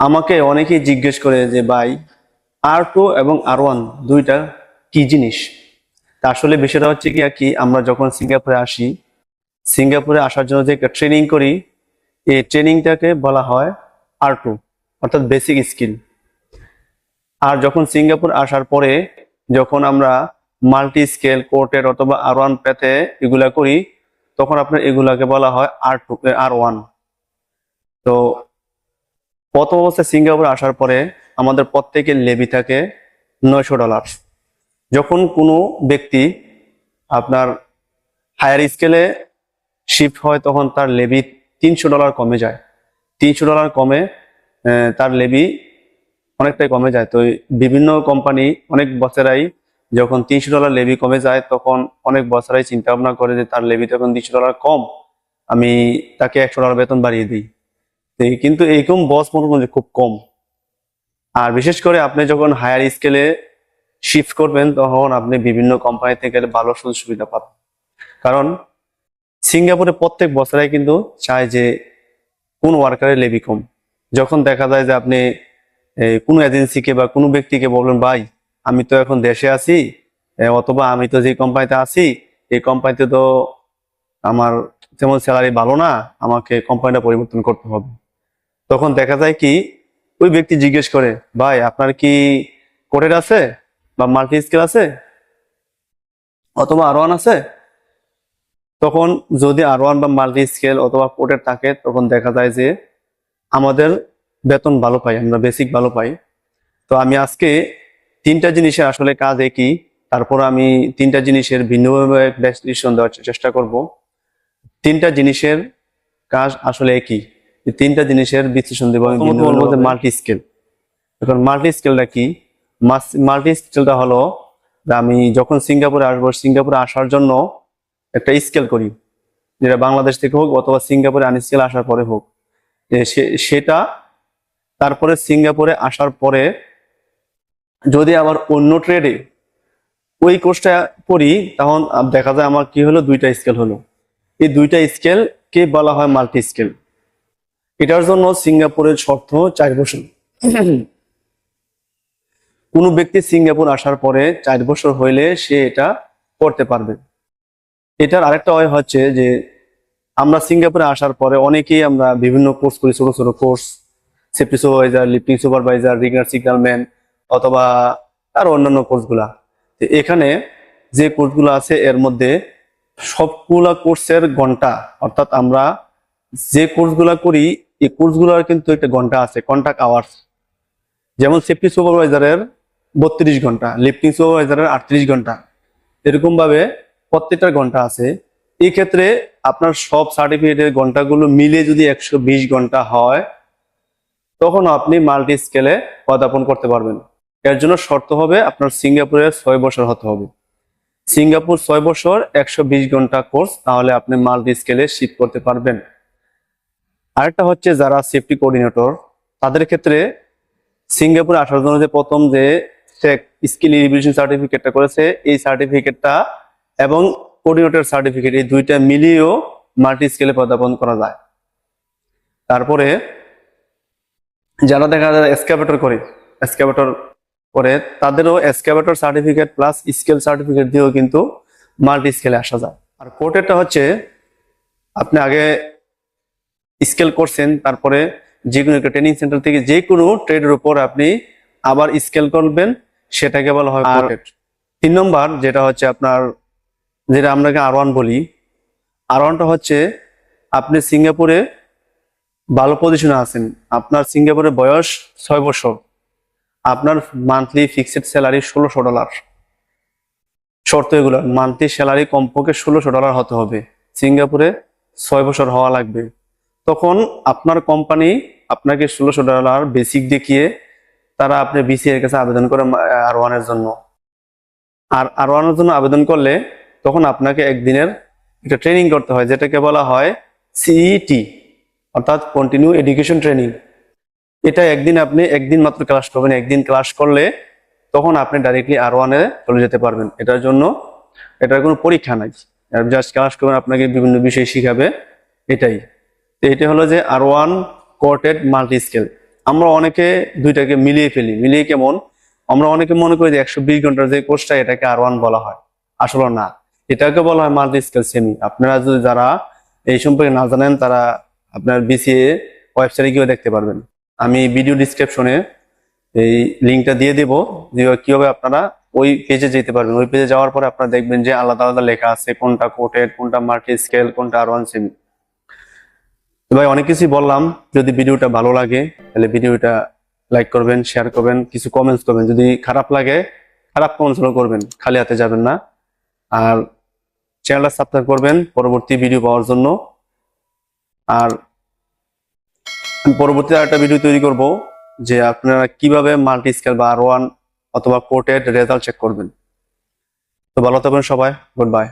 আমাকে অনেকেই জিজ্ঞেস করে যে, ভাই আর টু এবং আর ওয়ান দুইটা কি জিনিস? তা আসলে বিষয়টা হচ্ছে কি কি, আমরা যখন সিঙ্গাপুরে আসি, সিঙ্গাপুরে আসার জন্য যে একটা ট্রেনিং করি, এই ট্রেনিংটাকে বলা হয় আর টু অর্থাৎ বেসিক স্কিল আর যখন সিঙ্গাপুর আসার পরে, যখন আমরা মাল্টি স্কেল কোর্টের অথবা আর ওয়ান পেতে এগুলা করি, তখন আপনার এগুলাকে বলা হয় আর টু আর ওয়ান তো প্রথম অবস্থায় সিঙ্গাপুর আসার পরে আমাদের প্রত্যেকের লেবি থাকে নয়শো ডলার যখন কোনো ব্যক্তি আপনার হায়ার স্কেলে শিফট হয়, তখন তার লেবি তিনশো ডলার কমে যায়। তিনশো ডলার কমে তার লেবি অনেকটাই কমে যায়। তো বিভিন্ন কোম্পানি অনেক বছরাই যখন তিনশো ডলার লেবি কমে যায়, তখন অনেক বছরাই চিন্তা ভাবনা করে যে তার লেবি তখন তিনশো ডলার কম। আমি তাকে একশো ডলার বেতন বাড়িয়ে দিই। কিন্তু এইরকম বস করেন খুব কম। আর বিশেষ করে আপনি যখন হায়ার স্কেলে শিফট করবেন, তখন আপনি বিভিন্ন কোম্পানি থেকে ভালো সুযোগ সুবিধা পাবেন। কারণ সিঙ্গাপুরে প্রত্যেক বছরাই কিন্তু চায় যে কোন ওয়ার্কারের লেবি কম। যখন দেখা যায় যে আপনি কোনো এজেন্সিকে বা কোনো ব্যক্তিকে বলবেন, ভাই, আমি তো এখন দেশে আছি অথবা আমি তো যে কোম্পানিতে আছি, এই কোম্পানিতে তো আমার যেমন স্যালারি ভালো না, আমাকে কোম্পানিটা পরিবর্তন করতে হবে। তখন দেখা যায় কি, ওই ব্যক্তি জিজ্ঞেস করে, ভাই, আপনার কি কোটেড আছে? বা মাল্টি স্কিল আছে? অথবা আর ওয়ান আছে? তখন যদি আর ওয়ান বা মাল্টি স্কেল অথবা কোটেড থাকে, তখন দেখা যায় যে আমাদের বেতন ভালো পাই, আমরা বেসিক ভালো পাই। তো আমি আজকে তিনটা জিনিসের আসলে কাজ একই, তারপর আমি তিনটা জিনিসের ভিন্নভাবে ডেসক্রিপশন দেওয়ার চেষ্টা করব। তিনটা জিনিসের কাজ আসলে একই। এই তিনটা জিনিসের বিশ্লেষণ দেবো বলব বলব মাল্টি স্কেল এখন মাল্টি স্কেলটা কি? মাল্টি স্কেলটা হলো আমি যখন সিঙ্গাপুরে আসব সিঙ্গাপুরে আসার জন্য একটা স্কেল করি। যেটা বাংলাদেশ থেকে হোক অথবা সিঙ্গাপুরে আনস্কেল আসার পরে হোক। সেটা তারপরে সিঙ্গাপুরে আসার পরে যদি আবার অন্য ট্রেডে ওই কোর্সটা করি তখন দেখা যায় আমার কি হলো? দুইটা স্কেল হলো। এই দুইটা স্কেল কে বলা হয় মাল্টি স্কেল এটার জন্য সিঙ্গাপুরের শর্ত চার বছর। কোনো ব্যক্তি সিঙ্গাপুর আসার পরে চার বছর হইলে সে এটা করতে পারবে। এটার আরেকটা ওয়ে হচ্ছে যে, আমরা সিঙ্গাপুরে আসার পরে অনেকেই আমরা বিভিন্ন কোর্স করি, ছোট ছোট course safety supervisor lifting supervisor rigger signalman অথবা আর অন্যান্য কোর্সগুলা এখানে যে কোর্সগুলো আছে, এর মধ্যে সবগুলা কোর্সের ঘণ্টা, অর্থাৎ আমরা যে কোর্সগুলা করি এই কোর্সগুলোর কিন্তু একটা ঘণ্টা আছে কন্ট্যাক্ট আওয়ার্স যেমন সেফটি সুপারভাইজারের বত্রিশ ঘণ্টা লিফটিং সুপারভাইজারের আটত্রিশ ঘণ্টা। এরকমভাবে প্রত্যেকটা ঘণ্টা আছে। এই ক্ষেত্রে আপনার সব সার্টিফিকেটের ঘন্টাগুলো মিলে যদি একশো বিশ ঘণ্টা হয়, তখন আপনি মাল্টি স্কেলে পদার্পণ করতে পারবেন। এর জন্য শর্ত হবে আপনার সিঙ্গাপুরে ছয় বছর হতে হবে। সিঙ্গাপুর ছয় বছর একশো বিশ ঘণ্টা কোর্স, তাহলে আপনি মাল্টি স্কেলে শিফট করতে পারবেন। আরেকটা হচ্ছে যারা সেফটি কোঅর্ডিনেটর তাদের ক্ষেত্রে সিঙ্গাপুরে আসার জন্য যে প্রথম যে স্কিল ইলিভিশন সার্টিফিকেটটা করেছে, এই সার্টিফিকেটটা এবং কোঅর্ডিনেটর সার্টিফিকেট এই দুইটা মিলিয়েও মাল্টি স্কেলে পদার্পণ করা যায়। তারপরে যারা দেখা যায় এসকাভেটর করে এসকাভেটর করে, তাদেরও excavator certificate plus skill certificate দিয়েও কিন্তু মাল্টি স্কেলে আসা যায়। আর কোর্টেরটা হচ্ছে, আপনি আগে স্কেল করছেন তারপরে যে কোনো একটা ট্রেনিং সেন্টার থেকে যে কোনো ট্রেডের উপর আপনি আবার স্কেল করবেন সেটাকে বলা হয় তিন নম্বর যেটা হচ্ছে আপনার যেটা আমরা আর ওয়ান বলি আর ওয়ানটা হচ্ছে আপনি সিঙ্গাপুরে ভালো পজিশনে আছেন। আপনার সিঙ্গাপুরে বয়স ছয় বছর। আপনার মান্থলি ফিক্সড স্যালারি ষোলোশো ডলার শর্ত এগুলো মান্থলি স্যালারি কমপক্ষে ষোলোশো ডলার হতে হবে। সিঙ্গাপুরে ছয় বছর হওয়া লাগবে। তখন আপনার কোম্পানি আপনাকে ষোলোশো ডলার বেসিক দেখিয়ে তারা আপনি বিসি এর কাছে আবেদন করে আর ওয়ানের জন্য। আর আর ওয়ানের জন্য আবেদন করলে তখন আপনাকে একদিনের একটা ট্রেনিং করতে হয়, যেটাকে বলা হয় সিইটি অর্থাৎ কন্টিনিউ এডুকেশন ট্রেনিং এটা একদিন আপনি একদিন মাত্র ক্লাস করবেন একদিন ক্লাস করলে তখন আপনি ডাইরেক্টলি আর ওয়ানে চলে যেতে পারবেন। এটার জন্য এটার কোনো পরীক্ষা নাই। জাস্ট ক্লাস করবেন, আপনাকে বিভিন্ন বিষয় শিখাবে, এটাই। এটা হলো যে R one coated multi skill আমরা অনেকে দুইটাকে মিলিয়ে ফেলি। মিলিয়ে কেমন? আমরা অনেকে মনে করি যে একশো বিশ ঘণ্টার যে কোর্সটা এটাকে আর ওয়ান বলা হয়। আসলে না। এটাকে বলা হয় মাল্টি স্কেল সেমি আপনারা যদি যারা এই সম্পর্কে না জানেন, তারা আপনার বিসিএ ওয়েবসাইটে গিয়ে দেখতে পারবেন। আমি ভিডিও ডিসক্রিপশনে এই লিঙ্কটা দিয়ে দেব। যে কীভাবে আপনারা ওই পেজে যেতে পারবেন। ওই পেজে যাওয়ার পরে আপনারা দেখবেন যে আলাদা আলাদা লেখা আছে। কোনটা কোটেড কোনটা মাল্টি স্কেল কোনটা আর ওয়ান সেমি ভাই, অনেক কিছুই বললাম। যদি ভিডিওটা ভালো লাগে, তাহলে ভিডিওটা লাইক করবেন শেয়ার করবেন, কিছু কমেন্টস করবেন। যদি খারাপ লাগে, খারাপ কমেন্টস করবেন, খালি হাতে যাবেন না। আর চ্যানেলটা সাবস্ক্রাইব করবেন, পরবর্তী ভিডিও পাওয়ার জন্য। আর পরবর্তী আরেকটা ভিডিও তৈরি করব, যে আপনারা কীভাবে মাল্টি স্কেল বা আর ওয়ান অথবা কোটেড রেজাল্ট চেক করবেন। তো ভালো থাকবেন সবাই গুড বাই